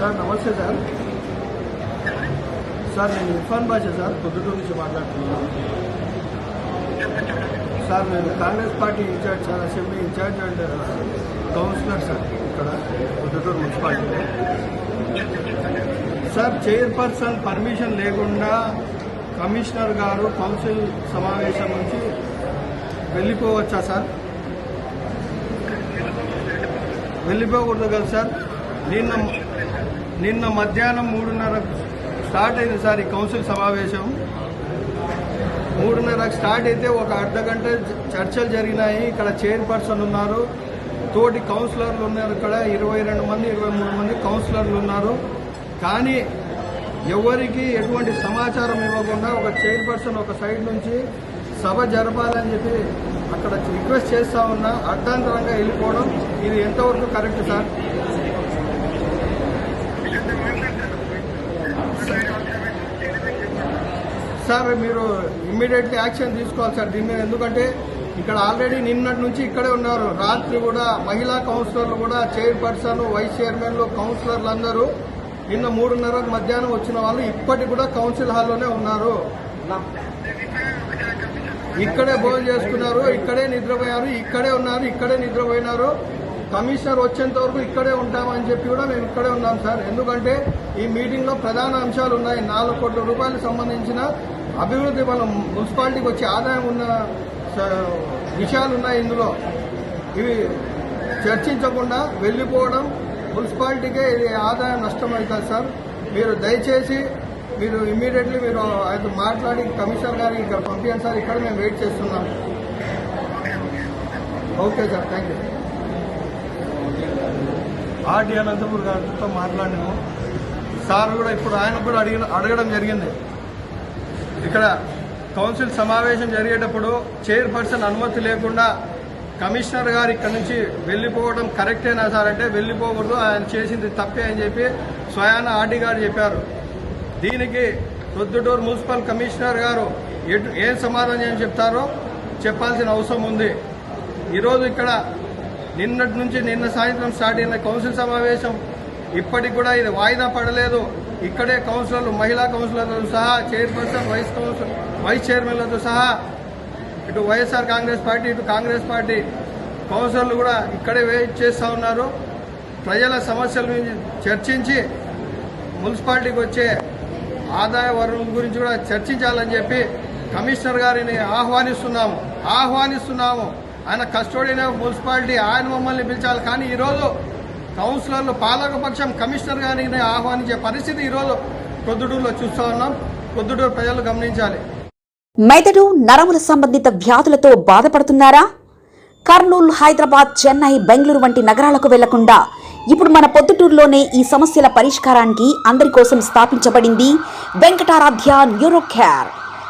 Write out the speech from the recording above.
Sir నమస్తే sir. Sir నేను Irfan Basha sir Proddatur నుంచి మాట్లాడుతున్నాను. సార్ నేను Congress party in-charge sir assembly in-charge and councillor sir ఇక్కడ పొద్దుటూరు మున్సిపాలిటీలో. సార్ చైర్పర్సన్ పర్మిషన్ లేకుండా కమిషనర్ గారు కౌన్సిల్ సమావేశం నుంచి వెళ్ళిపోవచ్చా సార్? వెళ్ళిపోకూడదు కదా సార్. నిన్న నిన్న మధ్యాహ్నం మూడున్నరకు స్టార్ట్ అయింది సార్ ఈ కౌన్సిల్ సమావేశం. మూడున్నరకు స్టార్ట్ అయితే ఒక అర్ధ గంట చర్చలు జరిగినాయి. ఇక్కడ చైర్పర్సన్ ఉన్నారు. తోటి కౌన్సిలర్లు ఉన్నారు ఇక్కడ. ఇరవై రెండు మంది ఇరవై మూడు మంది కౌన్సిలర్లు ఉన్నారు. కానీ ఎవరికి ఎటువంటి సమాచారం ఇవ్వకుండా ఒక చైర్పర్సన్ ఒక సైడ్ నుంచి సభ జరపాలని చెప్పి అక్కడ రిక్వెస్ట్ చేస్తా ఉన్నా. అర్థాంతరంగా వెళ్ళిపోవడం. ఇది ఎంతవరకు కరెక్ట్ సార్? సార్ మీరు ఇమ్మీడియట్లీ యాక్షన్ తీసుకోవాలి సార్ దీని మీద. ఎందుకంటే ఇక్కడ ఆల్రెడీ నిన్నటి నుంచి ఇక్కడే ఉన్నారు. రాత్రి కూడా మహిళా కౌన్సిలర్లు కూడా చైర్పర్సన్ వైస్ చైర్మన్లు కౌన్సిలర్లు అందరూ నిన్న మూడున్నర మధ్యాహ్నం వచ్చిన వాళ్ళు ఇప్పటికి కూడా కౌన్సిల్ హాల్లోనే ఉన్నారు. ఇక్కడే భోజనం చేసుకున్నారు ఇక్కడే నిద్రపోయారు ఇక్కడే ఉన్నారు ఇక్కడే నిద్రపోయినారు. కమిషనర్ వచ్చేంత వరకు ఇక్కడే ఉంటామని చెప్పి కూడా మేము ఇక్కడే ఉన్నాం సార్. ఎందుకంటే ఈ మీటింగ్లో ప్రధాన అంశాలు ఉన్నాయి. నాలుగు కోట్ల రూపాయలకు సంబంధించిన అభివృద్ధి మనం మున్సిపాలిటీకి వచ్చే ఆదాయం ఉన్న విషయాలు ఉన్నాయి ఇందులో. ఇవి చర్చించకుండా వెళ్ళిపోవడం మున్సిపాలిటీకే ఇది ఆదాయం నష్టం అవుతుంది సార్. మీరు దయచేసి మీరు ఇమ్మీడియట్లీ మీరు ఆయన మాట్లాడి కమిషనర్ గారికి ఇక్కడ పంపించండి సార్. ఇక్కడ మేము వెయిట్ చేస్తున్నాం. Okay sir. Thank you. RD Anantapur గారితో మాట్లాడినాము. సార్ కూడా ఇప్పుడు ఆయన కూడా అడిగిన అడగడం జరిగింది. ఇక్కడ కౌన్సిల్ సమావేశం జరిగేటప్పుడు చైర్పర్సన్ అనుమతి లేకుండా కమిషనర్ గారు ఇక్కడ నుంచి వెళ్ళిపోవడం కరెక్టేనా సార్ అంటే వెళ్ళిపోకూడదు ఆయన చేసింది తప్పే అని చెప్పి స్వయాన ఆర్డి గారు చెప్పారు. దీనికి ప్రొద్దుటూరు మున్సిపల్ కమిషనర్ గారు ఎటు ఏం సమాధానం చెప్తారో చెప్పాల్సిన అవసరం ఉంది. ఈరోజు ఇక్కడ నిన్నటి నుంచి నిన్న సాయంత్రం స్టార్ట్ అయిన కౌన్సిల్ సమావేశం ఇప్పటికి కూడా ఇది వాయిదా పడలేదు. ఇక్కడే కౌన్సిలర్లు మహిళా కౌన్సిలర్లతో సహా చైర్పర్సన్ వైస్ కౌన్సిల్ వైస్ చైర్మన్లతో సహా ఇటు వైఎస్ఆర్ కాంగ్రెస్ పార్టీ ఇటు కాంగ్రెస్ పార్టీ కౌన్సిలర్లు కూడా ఇక్కడే వెయిట్ చేస్తూ ఉన్నారు. ప్రజల సమస్యల గురించి చర్చించి మున్సిపాలిటీకి వచ్చే ఆదాయ వనరుల గురించి కూడా చర్చించాలని చెప్పి కమిషనర్ గారిని ఆహ్వానిస్తున్నాము. ఆహ్వానిస్తున్నాము. ఆయన కస్టోడియన్ ఆఫ్ మున్సిపాలిటీ ఆయన మమ్మల్ని పిలిచాలి. కానీ ఈరోజు కౌన్సిలర్లు పాలకపక్షం కమిషనర్ గారిని ఆహ్వానించే పరిస్థితి ఈరోజు పొద్దుటూరులో చూస్తూ ఉన్నాం. ప్రొద్దుటూరు ప్రజలు గమనించాలి. మెదడు నరముల సంబంధిత వ్యాధులతో బాధపడుతున్నారా? కర్నూలు హైదరాబాద్ చెన్నై బెంగళూరు వంటి నగరాలకు వెళ్ళకుండా ఇప్పుడు మన పొద్దుటూరులోనే ఈ సమస్యల పరిష్కారానికి అందరి కోసం స్థాపించబడింది వెంకటారాధ్య న్యూరో